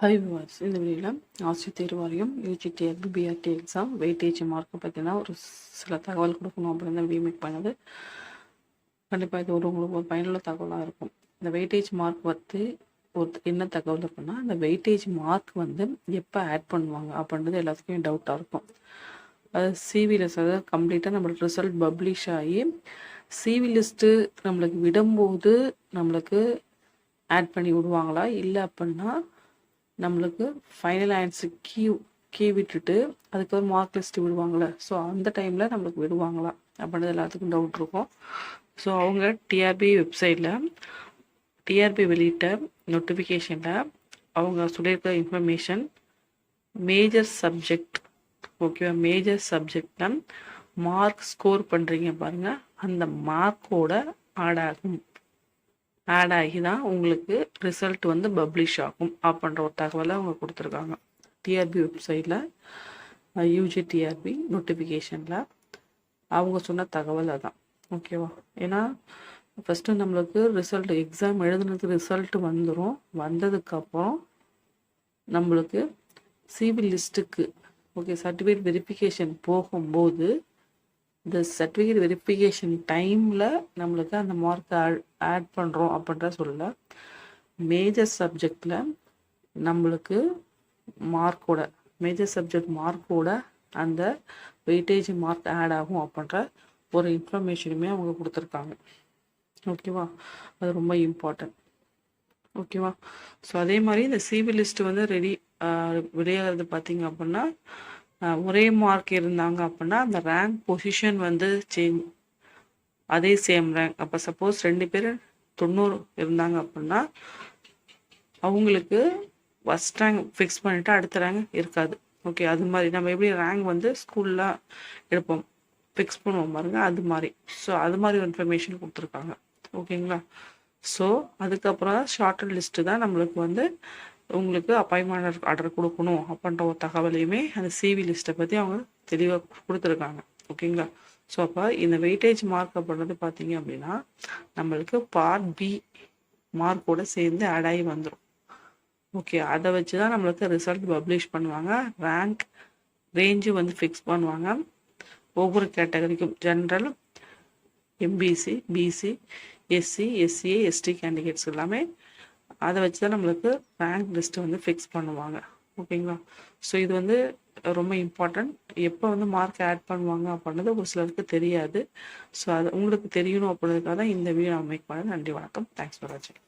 High was இந்த வீடியோவில் ஆசிரியர் தேர்வு வாரியம் யூஜிடிஆர்பி பிஆர்டி எக்ஸாம் வெயிட்டேஜ் மார்க்கை பற்றினா ஒரு சில தகவல் கொடுக்கணும் அப்படின்னு தான் வீமேக் பண்ணது. கண்டிப்பாக இது ஒரு உங்களுக்கு ஒரு பயனுள்ள தகவலாக இருக்கும். இந்த வெயிட்டேஜ் மார்க் பற்றி ஒரு என்ன தகவல் இருக்குன்னா இந்த வெயிட்டேஜ் மார்க் வந்து எப்போ ஆட் பண்ணுவாங்க அப்படின்றது எல்லாத்துக்கும் டவுட்டாக இருக்கும். அது சிவி லிஸ்ட் அதாவது கம்ப்ளீட்டாக நம்மளுக்கு ரிசல்ட் பப்ளிஷ் ஆகி சிவி லிஸ்ட்டு நம்மளுக்கு விடும்போது நம்மளுக்கு ஆட் பண்ணி விடுவாங்களா? இல்லை அப்படின்னா நம்மளுக்கு ஃபைனல் ஆன்சர் கீ கீ விட்டுட்டு அதுக்கப்புறம் மார்க் லிஸ்ட் விடுவாங்களே ஸோ அந்த டைமில் நம்மளுக்கு விடுவாங்களா? அப்படின்றது எல்லாத்துக்கும் டவுட் இருக்கும். ஸோ அவங்க டிஆர்பி வெப்சைட்டில் டிஆர்பி வெளியிட்ட நோட்டிஃபிகேஷனில் அவங்க சொல்லியிருக்க இன்ஃபர்மேஷன் மேஜர் சப்ஜெக்ட் ஓகேவா மேஜர் சப்ஜெக்டில் மார்க் ஸ்கோர் பண்ணுறீங்க பாருங்கள் அந்த மார்க்கோட ஆட் ஆகும். ஆட் ஆகி தான் உங்களுக்கு ரிசல்ட் வந்து பப்ளிஷ் ஆகும் அப்படின்ற ஒரு தகவலை அவங்க கொடுத்துருக்காங்க. டிஆர்பி வெப்சைட்டில் யூஜி டிஆர்பி நோட்டிஃபிகேஷனில் அவங்க சொன்ன தகவல் அதான். ஓகேவா ஏன்னா ஃபஸ்ட்டு நம்மளுக்கு ரிசல்ட் எக்ஸாம் எழுதுனதுக்கு ரிசல்ட் வந்துடும் வந்ததுக்கப்புறம் நம்மளுக்கு சிவில் லிஸ்ட்டுக்கு ஓகே சர்டிஃபிகேட் வெரிஃபிகேஷன் போகும்போது இந்த சர்டிஃபிகேட் வெரிஃபிகேஷன் டைமில் நம்மளுக்கு அந்த மார்க்கை ஆட் பண்ணுறோம் அப்படின்ற சொல்ல மேஜர் சப்ஜெக்டில் நம்மளுக்கு மார்க்கோட மேஜர் சப்ஜெக்ட் மார்க்கோட அந்த வெயிட்டேஜ் மார்க் ஆட் ஆகும் அப்படின்ற ஒரு இன்ஃபர்மேஷனுமே அவங்க கொடுத்துருக்காங்க. ஓகேவா அது ரொம்ப இம்பார்ட்டன்ட் ஓகேவா ஸோ அதே மாதிரி இந்த சிவி லிஸ்ட் வந்து ரெடி வெளியாகிறது பார்த்தீங்க அப்படின்னா ஒரே மார்க் இருந்தாங்க அப்படின்னா அந்த ரேங்க் பொசிஷன் வந்து சேஞ்ச் அதே சேம் ரேங்க் அப்போ சப்போஸ் ரெண்டு பேர் தொண்ணூறு இருந்தாங்க அப்படின்னா அவங்களுக்கு ஃபஸ்ட் ரேங்க் ஃபிக்ஸ் பண்ணிவிட்டு அடுத்த ரேங்க் இருக்காது. ஓகே அது மாதிரி. நம்ம எப்படி ரேங்க் வந்து ஸ்கூலில் எடுப்போம்? ஃபிக்ஸ் பண்ணுவோம் பாருங்க அது மாதிரி. ஸோ அது மாதிரி ஒரு இன்ஃபர்மேஷன் கொடுத்துருக்காங்க. ஓகேங்களா ஸோ அதுக்கப்புறம் ஷார்ட் லிஸ்ட்டு தான் நம்மளுக்கு வந்து உங்களுக்கு அப்பாயின்மெண்ட் ஆர்டர் கொடுக்கணும் அப்படின்ற ஒரு தகவலையுமே அந்த சிவி லிஸ்ட்டை பற்றி அவங்க தெளிவாக கொடுத்துருக்காங்க. ஓகேங்களா ஸோ அப்போ இந்த வெயிட்டேஜ் மார்க் அப்படின்றது பார்த்தீங்க அப்படின்னா நம்மளுக்கு பார்ட் பி மார்க்கோட சேர்ந்து ஆட் ஆகி வந்துடும் ஓகே அதை வச்சு தான் நம்மளுக்கு ரிசல்ட் பப்ளிஷ் பண்ணுவாங்க. ரேங்க் ரேஞ்சு வந்து ஃபிக்ஸ் பண்ணுவாங்க. ஒவ்வொரு கேட்டகரிக்கும் general MBC BC SC SCA ST candidates எல்லாமே அதை வச்சு தான் நம்மளுக்கு ரேங்க் லிஸ்ட்டு வந்து ஃபிக்ஸ் பண்ணுவாங்க. ஓகேங்களா ஸோ இது வந்து ரொம்ப இம்பார்ட்டண்ட் எப்போ வந்து மார்க் ஆட் பண்ணுவாங்க அப்படின்றது ஒரு சிலருக்கு தெரியாது. ஸோ அது உங்களுக்கு தெரியணும் அப்படின்றதுக்காக தான் இந்த வீடியோ நான் மேக் பண்ண நன்றி வணக்கம். தேங்க்ஸ் ஃபார் வாட்சிங்